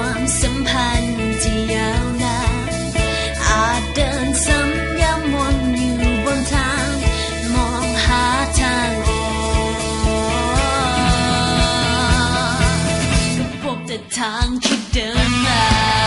ความสัมพันธ์ที่ยาวนานอาจเดินซ้ำย้ำวนอยู่บนทาง มองหาทางออกพบแต่ทางที่เดินมา